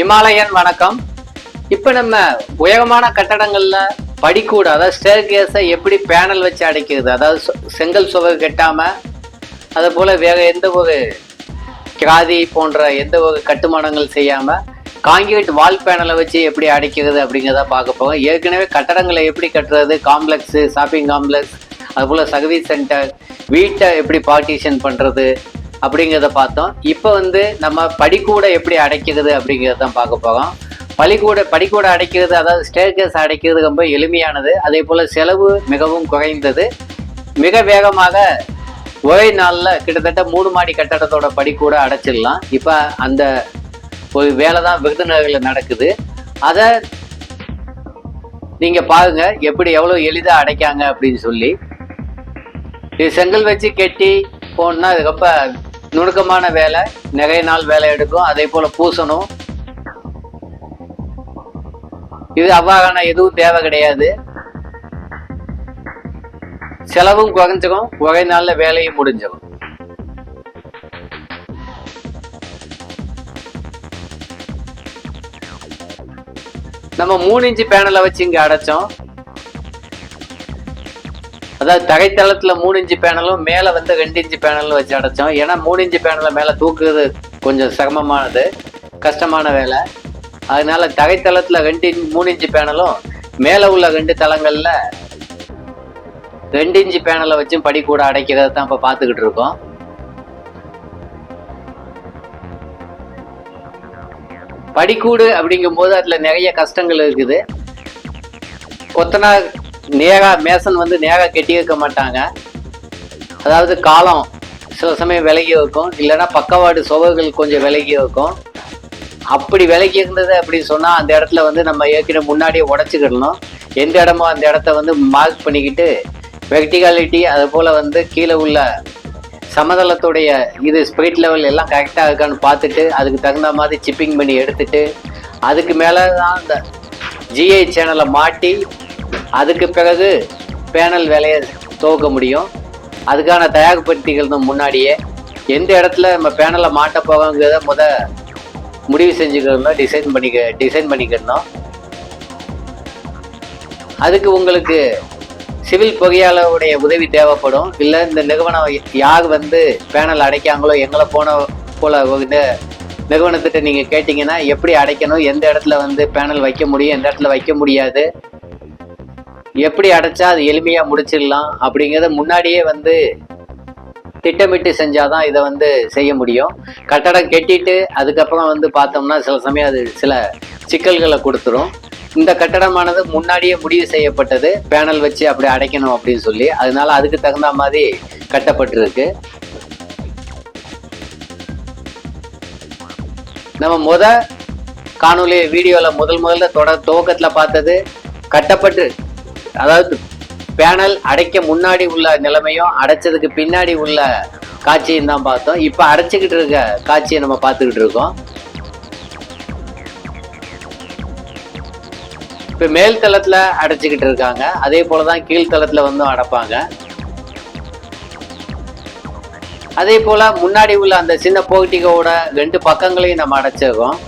Himalayan வணக்கம். இப்போ நம்ம உயரமான கட்டடங்கள்ல படிக்கூட அதாவது ஸ்டேர் கேஸை எப்படி பேனல் வச்சு அடைக்கிறது? அதாவது செங்கல் சுவர் கட்டாம அது போல வேற எந்த ஒரு கிராதி போன்ற எந்த ஒரு கட்டுமானங்கள் செய்யாம காங்கிரீட் வால் பேனலை வச்சு எப்படி அடைக்கிறது அப்படிங்கிறத பார்க்க போகிறோம் ஏற்கனவே கட்டடங்களை எப்படி கட்டுறது? காம்ப்ளெக்ஸு ஷாப்பிங் காம்ப்ளெக்ஸ் அதுபோல் சர்வீஸ் சென்டர் வீட்டை எப்படி பார்ட்டிஷன் பண்ணுறது அப்படிங்கிறத பார்த்தோம். இப்போ வந்து நம்ம படிக்கூடை எப்படி அடைக்கிறது அப்படிங்கிறத தான் பார்க்க போகிறோம் பள்ளிக்கூட படிக்கூடை அடைக்கிறது அதாவது ஸ்டேர்கேஸ் அடைக்கிறது ரொம்ப எளிமையானது. அதே போல் செலவு மிகவும் குறைந்தது. மிக வேகமாக ஒரே நாளில் கிட்டத்தட்ட மூணு மாடி கட்டடத்தோட படிக்கூட அடைச்சிடலாம். இப்போ அந்த ஒரு வேலை தான் விருதுநகரில் நடக்குது. அதை நீங்கள் பாருங்கள் எப்படி எவ்வளோ எளிதாக அடைக்காங்க அப்படின்னு சொல்லி. இது செங்கல் வச்சு கெட்டி போனால் ரொம்ப நுணுக்கமான வேலை நிறைய நாள் வேலை எடுக்கும் அதே போல பூசணும். இது அவ்வாறான எதுவும் தேவை கிடையாது. செலவும் குறைஞ்சிரும் ஒரே நாள்ல வேலையும் முடிஞ்சிடும் நம்ம மூணு இன்ச்சு பேனலை வச்சு இங்க அடைச்சோம். அதாவது தகைத்தளத்துல மூணு இன்ச்சு பேனலும் மேல வந்து ரெண்டு இன்ச்சு பேனலும் வச்சு அடைச்சோம். ஏன்னா மூணு இன்ச்சு பேனலை மேல தூக்குறது கொஞ்சம் சிரமமானது கஷ்டமான வேலை. அதனால தரைத்தளத்துல ரெண்டு இன் மூணு இன்ச்சு பேனலும் மேல உள்ள ரெண்டு தளங்கள்ல ரெண்டு இன்ச்சு பேனலை வச்சும் படி கூட அடைக்கிறத தான் இப்ப பார்த்துக்கிட்டு இருக்கோம். படிக்கூடு அப்படிங்கும்போது அதுல நிறைய கஷ்டங்கள் இருக்குது. கொத்தனார் நேகா மேசன் வந்து நேராக கெட்டி வைக்க மாட்டாங்க. அதாவது காலம் சில சமயம் விலகி இருக்கும். இல்லைன்னா பக்கவாடு சுவர்கள் கொஞ்சம் விலகி இருக்கும். அப்படி விலகி இருந்தது அப்படின்னு சொன்னால் அந்த இடத்துல வந்து நம்ம ஏற்கனவே முன்னாடியே உடச்சிக்கிடணும். எந்த இடமோ அந்த இடத்த வந்து மார்க் பண்ணிக்கிட்டு வெர்டிகாலிட்டி அது போல் வந்து கீழே உள்ள சமதளத்துடைய இது ஸ்பிரிட் லெவல் எல்லாம் கரெக்டாக இருக்கான்னு பார்த்துட்டு அதுக்கு தகுந்த மாதிரி சிப்பிங் பண்ணி எடுத்துட்டு அதுக்கு மேலே தான் அந்த ஜிஐ சேனலை மாட்டி அதுக்கு பிறகு பேனல் வேலையை துவக்க முடியும். அதுக்கான தயார்படுத்திகள் முன்னாடியே. எந்த இடத்துல நம்ம பேனலை மாட்ட போகிறோங்கிறத முத முடிவு செஞ்சுக்கணும் டிசைன் பண்ணிக்க டிசைன் பண்ணிக்கணும் அதுக்கு உங்களுக்கு சிவில் பொறியாளருடைய உதவி தேவைப்படும். இல்லை இந்த நிறுவனம் யார் வந்து பேனல் அடைக்காங்களோ எங்களை போன போல இந்த நிறுவனத்திட்ட நீங்கள் கேட்டிங்கன்னா எப்படி அடைக்கணும் எந்த இடத்துல வந்து பேனல் வைக்க முடியும் எந்த இடத்துல வைக்க முடியாது. எப்படி அடைச்சா அது எளிமையாக முடிச்சிடலாம் அப்படிங்கிறத முன்னாடியே வந்து திட்டமிட்டு செஞ்சாதான் இதை வந்து செய்ய முடியும். கட்டடம் கெட்டிட்டு அதுக்கப்புறம் வந்து பார்த்தோம்னா சில சமயம் அது சில சிக்கல்களை கொடுத்துரும். இந்த கட்டடமானது முன்னாடியே முடிவு செய்யப்பட்டது. பேனல் வச்சு அப்படி அடைக்கணும் அப்படின்னு சொல்லி. அதனால அதுக்கு தகுந்த மாதிரி கட்டப்பட்டிருக்கு. நம்ம முத காணொலி வீடியோவில் முதல் முதல்ல தொட துவக்கத்தில் பார்த்தது கட்டப்பட்டு அதாவது பேனல் அடைக்க முன்னாடி உள்ள நிலைமையும் அடைச்சதுக்கு பின்னாடி உள்ள காட்சியும் தான் பார்த்தோம். இப்போ அடைச்சிக்கிட்டு இருக்க காட்சியை நம்ம பார்த்துக்கிட்டு இருக்கோம். இப்போ மேல் தளத்தில் அடைச்சிக்கிட்டு இருக்காங்க. அதே போல தான் கீழ்த்தளத்தில் வந்தும் அடைப்பாங்க. அதே போல் முன்னாடி உள்ள அந்த சின்ன போட்டிகோட ரெண்டு பக்கங்களையும் நம்ம அடைச்சிருக்கோம்.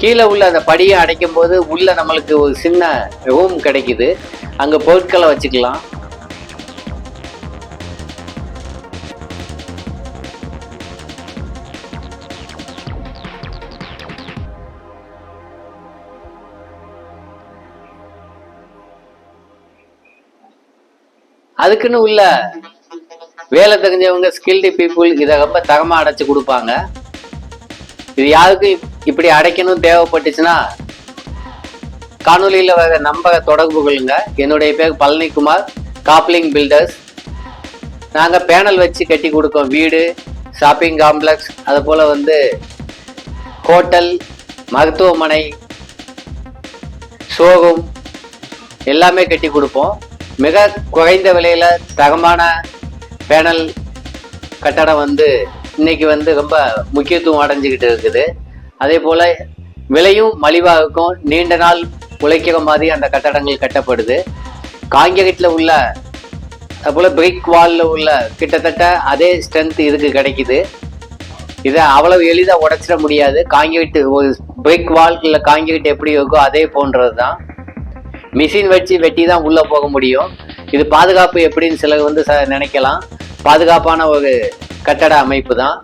கீழே உள்ள அந்த படியை அடைக்கும் போது உள்ள நம்மளுக்கு ஒரு சின்ன ரூம் கிடைக்குது. அங்க பொருட்களை வச்சுக்கலாம். அதுக்குன்னு உள்ள வேலை தெரிஞ்சவங்க ஸ்கில்டு பீப்புள் இதை ரொம்ப தரமா அடைச்சு கொடுப்பாங்க. இது யாருக்கும் இப்படி அடைக்கணும் தேவைப்பட்டுச்சுன்னா காணொலியில் வர நம்ப தொடர்பு கொள்ளுங்க. என்னுடைய பேர் பழனிக்குமார் காப்லிங் பில்டர்ஸ் நாங்கள் பேனல் வச்சு கட்டி கொடுக்கோம். வீடு ஷாப்பிங் காம்ப்ளெக்ஸ் அது போல் வந்து ஹோட்டல் மருத்துவமனை ஷோரூம் எல்லாமே கட்டி கொடுப்போம். மிக குறைந்த விலையில் தரமான பேனல் கட்டடம் வந்து இன்னைக்கு வந்து ரொம்ப முக்கியத்துவம் அடைஞ்சிக்கிட்டு இருக்குது. அதே போல் விலையும் மலிவாக இருக்கும் நீண்ட நாள் உழைக்கிற மாதிரி அந்த கட்டடங்கள் கட்டப்படுது. காங்கிரீட்டில் உள்ள அதுபோல் பிரிக் வாலில் உள்ள கிட்டத்தட்ட அதே ஸ்ட்ரென்த் இதுக்கு கிடைக்குது. இதை அவ்வளவு எளிதாக உடச்சிட முடியாது. காங்கிரீட் ஒரு பிரிக் வால் இல்லை காங்கிரீட் எப்படி இருக்கோ அதே போன்றது தான் மிஷின் வச்சு வெட்டி தான் உள்ளே போக முடியும். இது பாதுகாப்பு எப்படின்னு சிலர் வந்து ச நினைக்கலாம். பாதுகாப்பான ஒரு கட்டட அமைப்பு தான்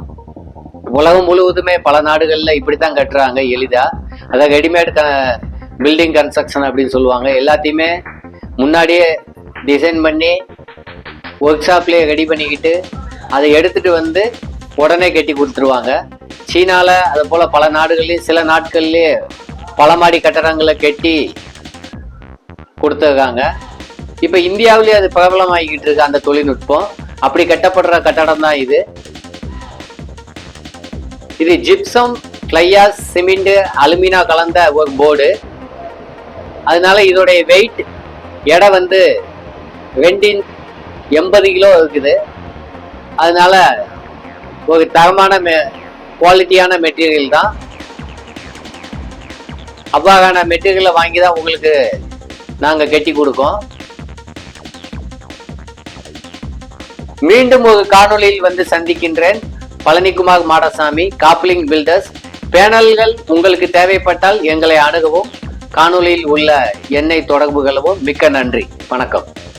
உலகம் முழுவதுமே பல நாடுகளில் இப்படி தான் கட்டுறாங்க எளிதாக அதை ரெடிமேட் க பில்டிங் கன்ஸ்ட்ரக்ஷன் அப்படின்னு சொல்லுவாங்க. எல்லாத்தையுமே முன்னாடியே டிசைன் பண்ணி ஒர்க் ஷாப்லேயே ரெடி பண்ணிக்கிட்டு அதை எடுத்துட்டு வந்து உடனே கட்டி கொடுத்துருவாங்க. சீனாவில் அது போல் பல நாடுகள்லேயும் சில நாட்கள்லேயே பல மாடி கட்டடங்களை கட்டி கொடுத்துருக்காங்க. இப்போ இந்தியாவிலேயே அது பிரபலமாகிக்கிட்டு இருக்கு அந்த தொழில்நுட்பம். அப்படி கட்டப்படுற கட்டடம் தான் இது. இது ஜிப்சம் கிளையா சிமெண்ட் அலுமினா கலந்த ஒரு போர்டு அதனால இதோடைய வெயிட் எடை வந்து ரெண்டின் எண்பது கிலோ இருக்குது. அதனால ஒரு தரமான மெ குவாலிட்டியான மெட்டீரியல் தான். அவ்வாறான மெட்டீரியலை வாங்கி தான் உங்களுக்கு நாங்கள் கட்டி கொடுக்கோம். மீண்டும் ஒரு காணொளியில் வந்து சந்திக்கின்றேன். பழனிக்குமார் மாடசாமி காப்லிங் பில்டர்ஸ் பேனல்கள் உங்களுக்கு தேவைப்பட்டால் எங்களை அணுகவும் காணொளியில் உள்ள எண்ணெய் தொடர்புகளவும் மிக்க நன்றி. வணக்கம்.